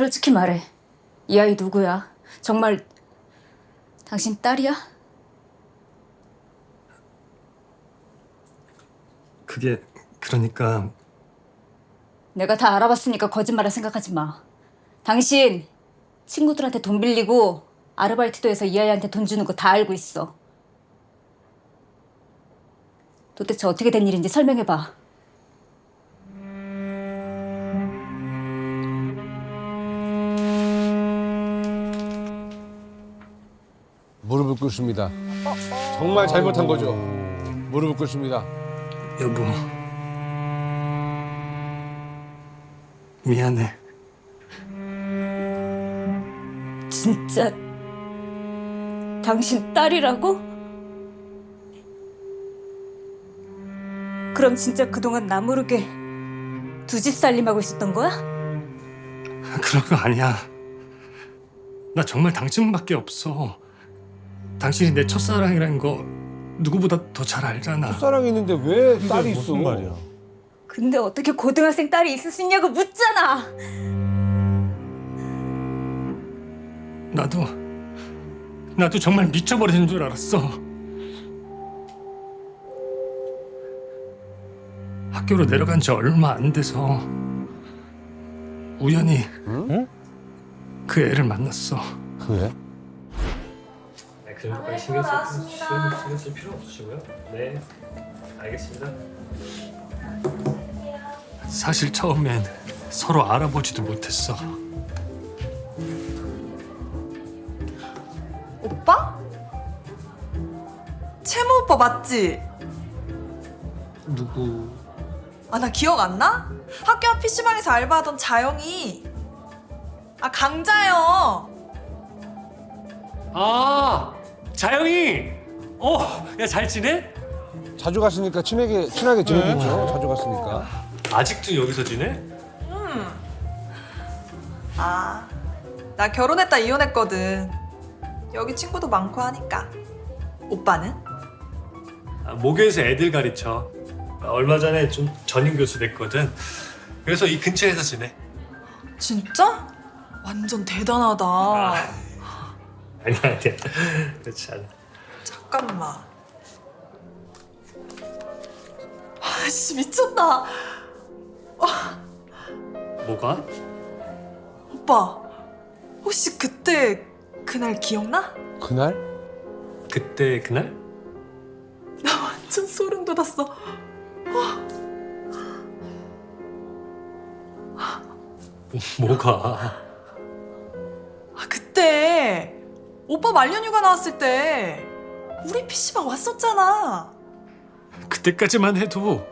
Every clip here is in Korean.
솔직히 말해. 이 아이 누구야? 정말 당신 딸이야? 그게 그러니까 내가 다 알아봤으니까 거짓말을 생각하지 마. 당신 친구들한테 돈 빌리고 아르바이트도 해서 이 아이한테 돈 주는 거 다 알고 있어. 도대체 어떻게 된 일인지 설명해봐. 무릎을 꿇습니다. 정말 잘못한 거죠. 무릎을 꿇습니다. 여보 미안해. 진짜 당신 딸이라고? 그럼 진짜 그동안 나 모르게 두 집 살림하고 있었던 거야? 그런 거 아니야. 나 정말 당신밖에 없어. 당신이 내 첫사랑이라는 거 누구보다 더 잘 알잖아. 사랑이 있는데 왜 딸이 있어? 무슨 말이야? 근데 어떻게 고등학생 딸이 있을 수 있냐고 묻잖아. 나도 나도 정말 미쳐버리는 줄 알았어. 학교로 내려간 지 얼마 안 돼서 우연히 그 애를 만났어. 그래? 네, 그런 것까지 신경 쓸, 신경, 신경 쓸 필요 없으시고요. 네, 알겠습니다. 사실 처음엔 서로 알아보지도 못했어. 오빠? 채모 오빠 맞지? 누구? 아 나 기억 안 나? 학교 앞 PC방에서 알바하던 자영이 아 강자영 아 자영이 어 야 잘 지내? 자주 갔으니까 친하게 친하게 지내겠죠. 자주 갔으니까. 아직도 여기서 지내? 아 나 결혼했다 이혼했거든 여기 친구도 많고 하니까 오빠는? 아, 모교에서 애들 가르쳐 얼마 전에 좀 전임 교수 됐거든 그래서 이 근처에서 지내 진짜? 완전 대단하다 아니야 아니야 그렇지 않아 잠깐만 아씨 미쳤다 뭐가? 오빠 혹시 그때 그날 기억나? 그날? 그때 그날? 나 완전 소름 돋았어 뭐가? 아 그때 오빠 말년휴가 나왔을 때 우리 PC방 왔었잖아. 그때까지만 해도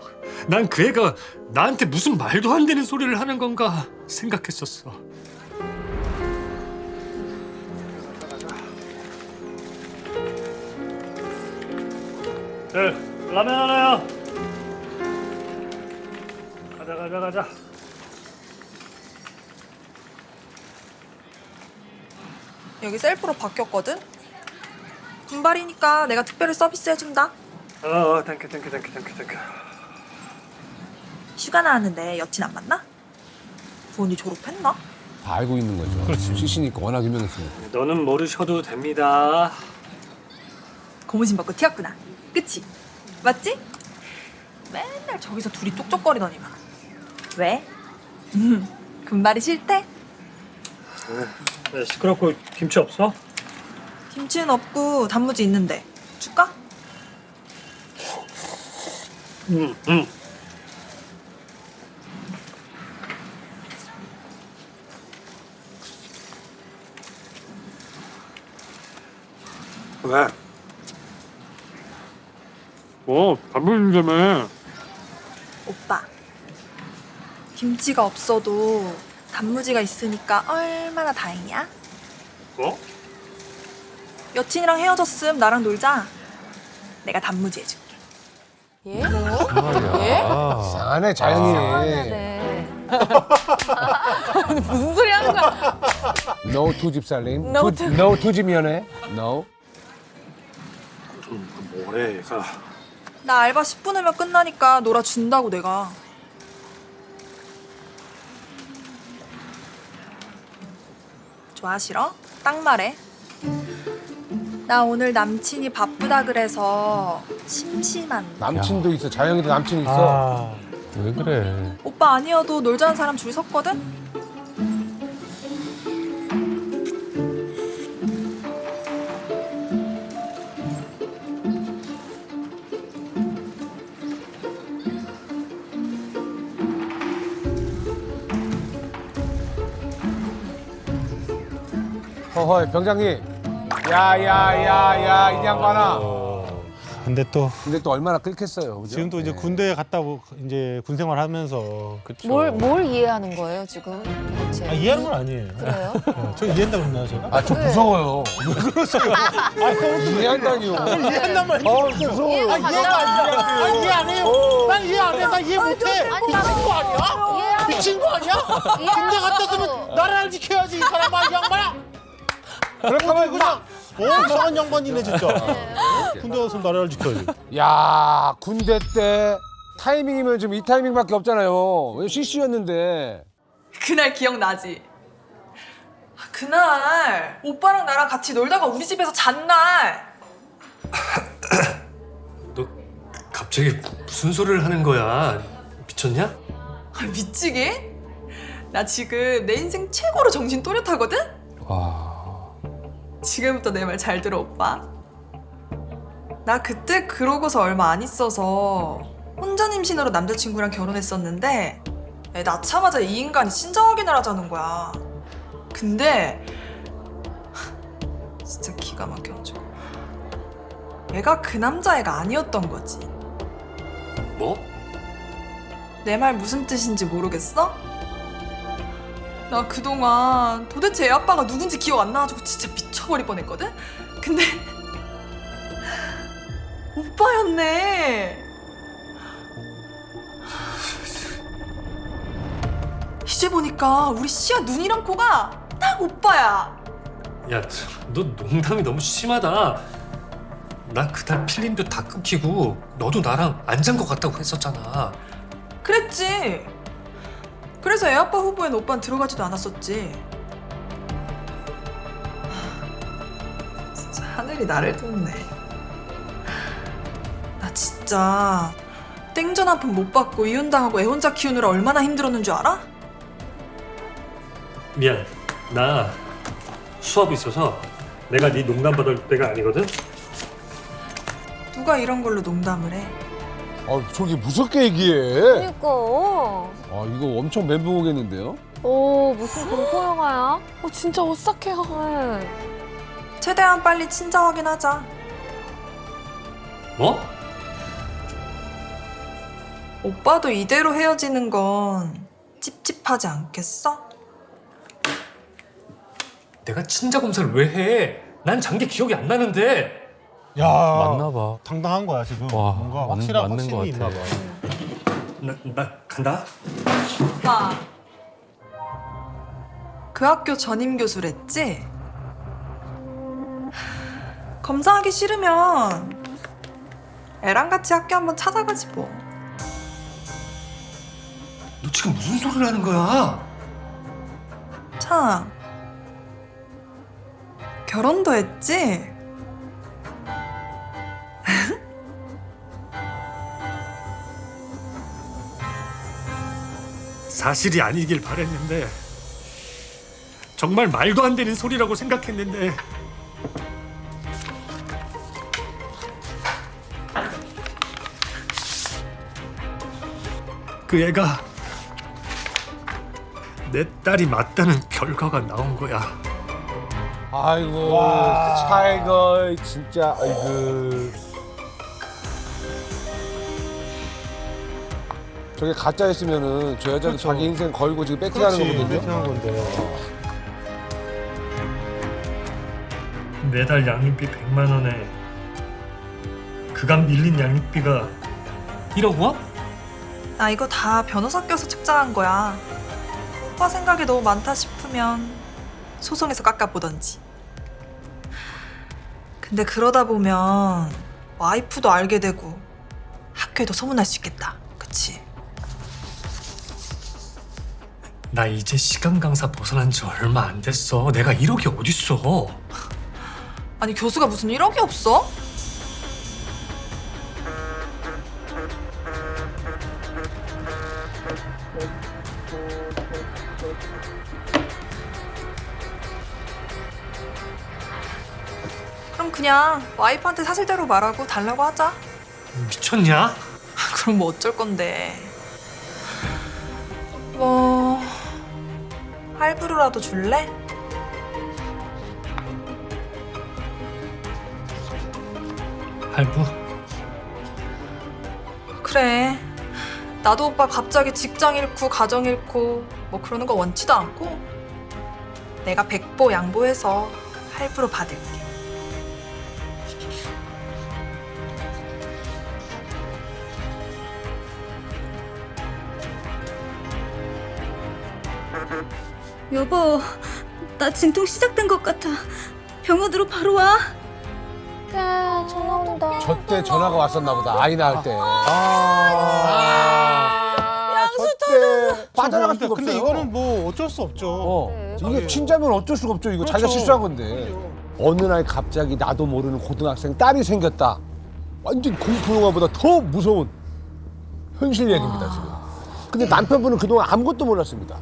난 그 애가 나한테 무슨 말도 안 되는 소리를 하는 건가 생각했었어. 네, 라면 하나요. 가자 가자 가자 여기 셀프로 바뀌었거든? 분발이니까 내가 특별히 서비스 해준다 어, 어 땡큐 땡큐 땡큐 땡큐 땡큐 휴가 나왔는데 여친 안 만나? 부원이 졸업했나? 다 알고 있는 거죠. 그렇지. CC니까 워낙 유명했으니까. 너는 모르셔도 됩니다 고무신 벗고 튀었구나 그치? 맞지? 맨날 저기서 둘이 쪽쪽거리더니만 왜? 음 금발이 싫대? 네, 시끄럽고 김치 없어? 김치는 없고 단무지 있는데 줄까? 응, 응. 왜? 뭐 밥물인다며 오빠 김치가 없어도 단무지가 있으니까 얼마나 다행이야? 뭐? 여친이랑 헤어졌음 나랑 놀자 내가 단무지 해줄게 안해 자연이. 무슨 소리 하는 거야? No 투집 살림. No 투, no 투집 연애. No. 뭐래 얘가 나 알바 10분 후면 끝나니까 놀아준다고 내가 좋아 싫어? 딱 말해. 나 오늘 남친이 바쁘다 그래서 심심한. 남친도 있어. 자영이도 남친 있어. 아, 왜 그래? 오빠 아니어도 놀자는 사람 줄 섰거든? 허허 병장님. 야야야야 이 양반아. 근데 또 근데 또 얼마나 끓겠어요. 그죠? 지금 또 이제 네. 군대에 갔다 오- 이제 군 생활하면서. 뭘, 뭘 이해하는 거예요, 지금? 도대체? 아, 이해하는 건 아니에요. 그래요? 네, 저 이해한다 그랬나요, 제가? 아, 좀 네. 무서워요. 아, 형 이해한다니요. 이해한단 말이야. 어, 무서워요. 아, 이해가 안 돼. 아, 이해 안 해요. 난 이해 안 해. 나 이해 못 해. 아니, 미친 거 아니야? 이해하는 미친 거 아니야? 군대 갔다 으면 나라를 지켜야지, 이 사람아, 이 양반아. 그렇다면 그냥 어, 이상한 양반이네, 진짜. 군대 갔으면 나라를 지켜야지. 야 군대 때 타이밍이면 지금 이 타이밍밖에 없잖아요. 왜 CC였는데. 그날 기억나지? 아, 그날 오빠랑 나랑 같이 놀다가 우리 집에서 잔 날. 너 갑자기 무슨 소리를 하는 거야? 미쳤냐? 아, 미치게? 나 지금 내 인생 최고로 정신 또렷하거든? 와. 지금부터 내 말 잘 들어 오빠. 나 그때 그러고서 얼마 안 있어서 혼자 임신으로 남자친구랑 결혼했었는데 애 낳자마자 이 인간이 신장 확인을 하자는 거야. 근데 진짜 기가 막혀가지고 애가 그 남자애가 아니었던 거지. 뭐? 내 말 무슨 뜻인지 모르겠어? 나 그동안 도대체 애 아빠가 누군지 기억 안 나가지고 진짜 미쳐버릴 뻔했거든? 근데 오빠였네 이제 보니까 우리 시아 눈이랑 코가 딱 오빠야 야, 너 농담이 너무 심하다. 나 그날 필름도 다 끊기고 너도 나랑 안 잔 것 같다고 했었잖아. 그랬지 그래서 애 아빠 후보엔 오빠는 들어가지도 않았었지 하, 진짜 하늘이 나를 돕네 나 진짜 땡전 한 푼 못 받고 이혼당하고 애 혼자 키우느라 얼마나 힘들었는 줄 알아? 미안. 나 수업 있어서 내가 네 농담 받을 때가 아니거든. 누가 이런 걸로 농담을 해 아, 저기 무섭게 얘기해. 그니까. 아, 이거 엄청 멘붕 오겠는데요? 오, 무슨 공포 영화야? 어, 진짜 오싹해요. 네. 최대한 빨리 친자 확인하자 뭐? 오빠도 이대로 헤어지는 건 찝찝하지 않겠어? 내가 친자 검사를 왜 해? 난잔게 기억이 안 나는데. 야, 맞나 봐. 당당한 거야, 지금. 와, 뭔가 맞- 확실한 맞는 확신이 것 있나 같아. 봐. 나, 나 간다. 오빠 그 학교 전임 교수랬지? 검사하기 싫으면 애랑 같이 학교 한번 찾아가지 뭐 너 지금 무슨 소리를 하는 거야? 참 결혼도 했지? 사실이 아니길 바랬는데 정말 말도 안 되는 소리라고 생각했는데 그 애가 내 딸이 맞다는 결과가 나온 거야. 아이고, 와. 차이가 진짜, 아이고. 저게 가짜였으면은 저 여자도 자기 인생 걸고 지금 배팅하는 거거든요. 배팅한 건데. 매달 양육비 100만 원에 그간 밀린 양육비가 1억 원? 나 이거 다 변호사 껴서 책정한 거야 오빠 생각이 너무 많다 싶으면 소송에서 깎아보던지 근데 그러다 보면 와이프도 알게 되고 학교에도 소문날 수 있겠다 그치? 나 이제 시간 강사 벗어난 지 얼마 안 됐어. 내가 1억이 어딨어. 아니 교수가 무슨 1억이 없어? 그럼 그냥 와이프한테 사실대로 말하고 달라고 하자. 미쳤냐? 그럼 뭐 어쩔 건데. 뭐 할부로라도 줄래? 할부? 그래. 나도 오빠 갑자기 직장 잃고 가정 잃고 뭐 그러는 거 원치도 않고 내가 백보 양보해서 할부로 받을게. 여보, 나 진통 시작된 것 같아. 병원으로 바로 와. 야, 전화 온다. 저때 전화가 왔었나 보다. 아이 낳을 때. 양수 터졌어. 빠져나갈 수가 없어요. 근데 이거는 뭐 어쩔 수 없죠. 어. 이게 친자면 어쩔 수가 없죠. 이거 자기가 그렇죠. 실수한 건데. 어느 날 갑자기 나도 모르는 고등학생 딸이 생겼다. 완전 공포 영화보다 더 무서운 현실 얘기입니다 지금. 근데 남편분은 그동안 아무것도 몰랐습니다.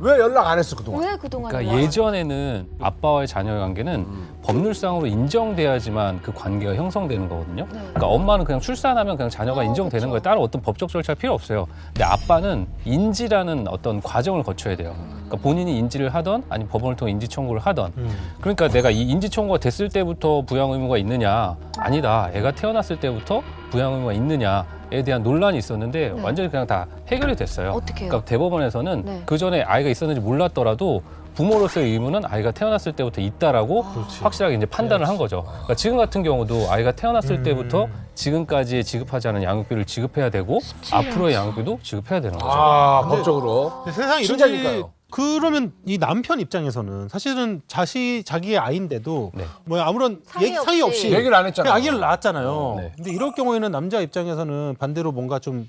왜 연락 안 했어 그동안? 왜 그동안 그러니까 예전에는 아빠와의 자녀의 관계는 법률상으로 인정돼야지만 그 관계가 형성되는 거거든요. 네. 그러니까 엄마는 그냥 출산하면 그냥 자녀가 어, 인정되는 그쵸. 거예요. 따로 어떤 법적 절차 필요 없어요. 근데 아빠는 인지라는 어떤 과정을 거쳐야 돼요. 그러니까 본인이 인지를 하던 아니 법원을 통해 인지 청구를 하던 그러니까 내가 이 인지 청구가 됐을 때부터 부양 의무가 있느냐 아니다 애가 태어났을 때부터 부양 의무가 있느냐 에 대한 논란이 있었는데 네. 완전히 그냥 다 해결이 됐어요. 어떻게 해요? 그러니까 대법원에서는 네. 그 전에 아이가 있었는지 몰랐더라도 부모로서의 의무는 아이가 태어났을 때부터 있다라고 확실하게 이제 판단을 한 거죠. 그러니까 지금 같은 경우도 아이가 태어났을 때부터 지금까지 지급하지 않은 양육비를 지급해야 되고 앞으로의 양육비도 지급해야 되는 거죠. 아 법적으로. 근데 세상 이런지 친자니까요. 그러면 이 남편 입장에서는 사실은 자시 자기의 아이인데도 네. 뭐 아무런 상의 얘기, 상의 없이. 없이 얘기를 안 했잖아. 그냥 아기를 낳았잖아요. 네. 근데 이럴 경우에는 남자 입장에서는 반대로 뭔가 좀뭐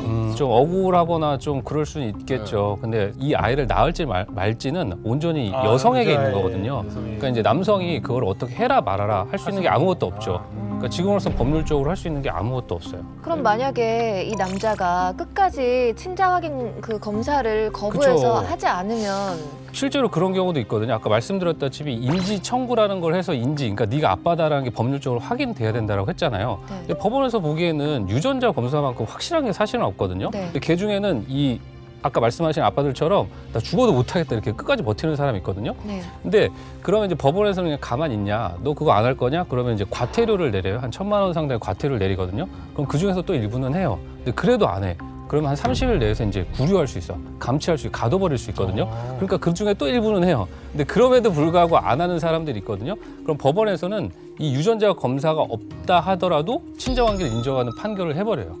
음, 좀 억울하거나 좀 그럴 수는 있겠죠. 근데 이 아이를 낳을지 말, 말지는 온전히 아, 여성에게 있는 여자의 거거든요. 여성이. 그러니까 이제 남성이 그걸 어떻게 해라 말아라 할 수 있는 게 아무것도 없죠. 그러니까 지금으로서 법률적으로 할 수 있는 게 아무것도 없어요. 그럼 만약에 이 남자가 끝까지 친자 확인 그 검사를 거부해서 그쵸. 하지 않으면 실제로 그런 경우도 있거든요. 아까 말씀드렸다시피 인지 청구라는 걸 해서 인지, 그러니까 네가 아빠다라는 게 법률적으로 확인돼야 된다라고 했잖아요. 네. 근데 법원에서 보기에는 유전자 검사만큼 확실한 게 사실은 없거든요. 네. 근데 그 중에는 이 아까 말씀하신 아빠들처럼 나 죽어도 못하겠다 이렇게 끝까지 버티는 사람이 있거든요. 네. 근데 그러면 이제 법원에서는 그냥 가만히 있냐? 너 그거 안 할 거냐? 그러면 이제 과태료를 내려요. 한 천만 원 상당의 과태료를 내리거든요. 그럼 그 중에서 또 일부는 해요. 근데 그래도 안 해. 그러면 한 30일 내에서 이제 구류할 수 있어. 감치할 수, 있고 가둬버릴 수 있거든요. 그러니까 그 중에 또 일부는 해요. 근데 그럼에도 불구하고 안 하는 사람들이 있거든요. 그럼 법원에서는 이 유전자 검사가 없다 하더라도 친자관계를 인정하는 판결을 해버려요.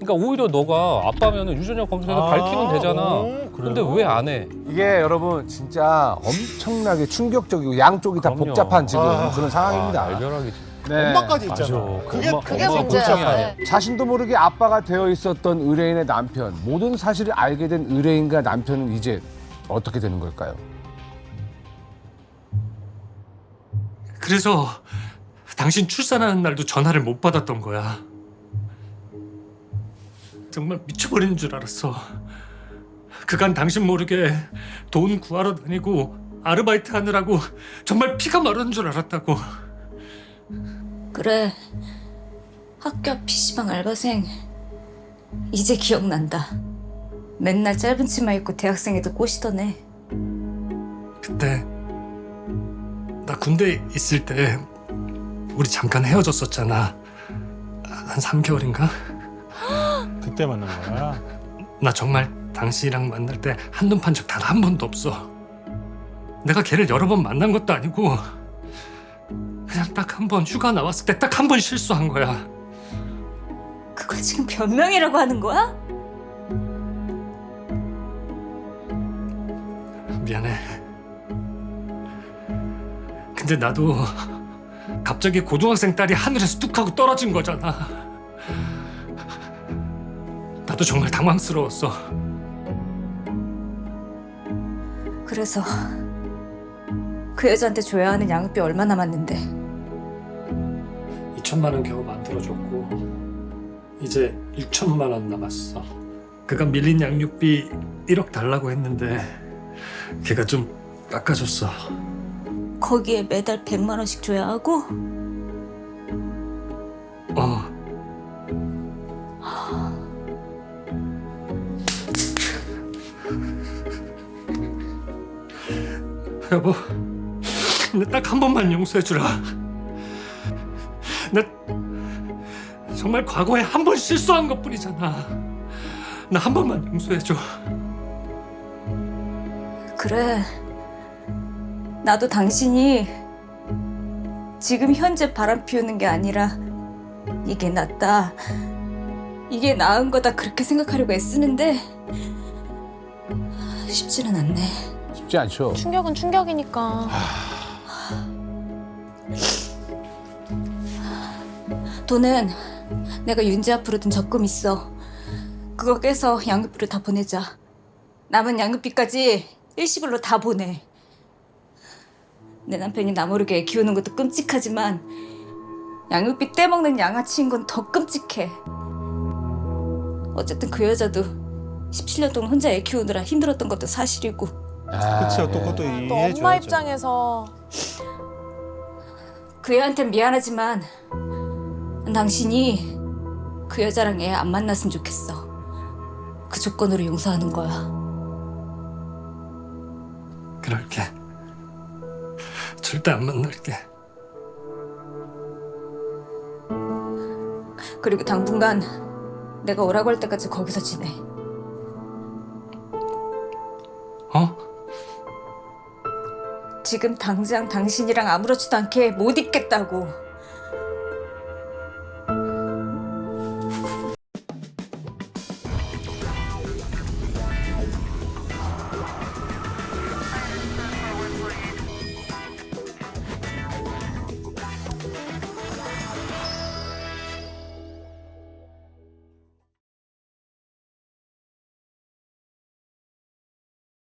그러니까 오히려 너가 아빠면은 유전자 검사에서 아, 밝히면 되잖아. 오, 근데 그래요? 왜 안 해? 이게 여러분 진짜 엄청나게 충격적이고 양쪽이 다 그럼요. 복잡한 지금 아. 그런 상황입니다. 아, 알결하게. 네. 엄마까지 맞아. 있잖아. 그게 엄마- 그게 엄마가 문제야. 네. 자신도 모르게 아빠가 되어 있었던 의뢰인의 남편 모든 사실을 알게 된 의뢰인과 남편은 이제 어떻게 되는 걸까요? 그래서 당신 출산하는 날도 전화를 못 받았던 거야. 정말 미쳐버리는 줄 알았어. 그간 당신 모르게 돈 구하러 다니고 아르바이트 하느라고 정말 피가 마르는 줄 알았다고. 그래. 학교 앞 PC방 알바생. 이제 기억난다. 맨날 짧은 치마 입고 대학생애들 꼬시던 애. 그때 나 군대 있을 때 우리 잠깐 헤어졌었잖아. 한 3개월인가? 그때 만난 거야. 나 정말 당신이랑 만날 때 한눈 판 적 단 한 번도 없어. 내가 걔를 여러 번 만난 것도 아니고 그냥 딱 한 번 휴가 나왔을 때 딱 한 번 실수한 거야. 그걸 지금 변명이라고 하는 거야? 미안해. 근데 나도 갑자기 고등학생 딸이 하늘에서 뚝 하고 떨어진 거잖아. 나도 정말 당황스러웠어. 그래서 그 여자한테 줘야 하는 양육비 얼마 남았는데 2천만 원 겨우 만들어줬고 이제 6천만 원 남았어. 그가 밀린 양육비 1억 달라고 했는데 걔가 좀 깎아줬어. 거기에 매달 100만 원씩 줘야 하고 여보, 나 딱 한 번만 용서해주라. 나 정말 과거에 한 번 실수한 것뿐이잖아. 나 한 번만 용서해줘. 그래 나도 당신이 지금 현재 바람 피우는 게 아니라 이게 낫다 이게 나은 거다 그렇게 생각하려고 애쓰는데 쉽지는 않네 쉽지 않죠. 충격은 충격이니까. 돈은 내가 윤지 앞으로 든 적금 있어. 그거 깨서 양육비로 다 보내자. 남은 양육비까지 일시불로 다 보내. 내 남편이 나 모르게 애 키우는 것도 끔찍하지만 양육비 떼먹는 양아치인 건 더 끔찍해. 어쨌든 그 여자도 17년 동안 혼자 애 키우느라 힘들었던 것도 사실이고 아, 그쵸 또 예. 그것도 또 이해해줘야죠. 엄마 입장에서 그 애한텐 미안하지만 당신이 그 여자랑 애 안 만났으면 좋겠어. 그 조건으로 용서하는 거야. 그럴게. 절대 안 만날게. 그리고 당분간 내가 오라고 할 때까지 거기서 지내. 어? 지금 당장 당신이랑 아무렇지도 않게 못 있겠다고.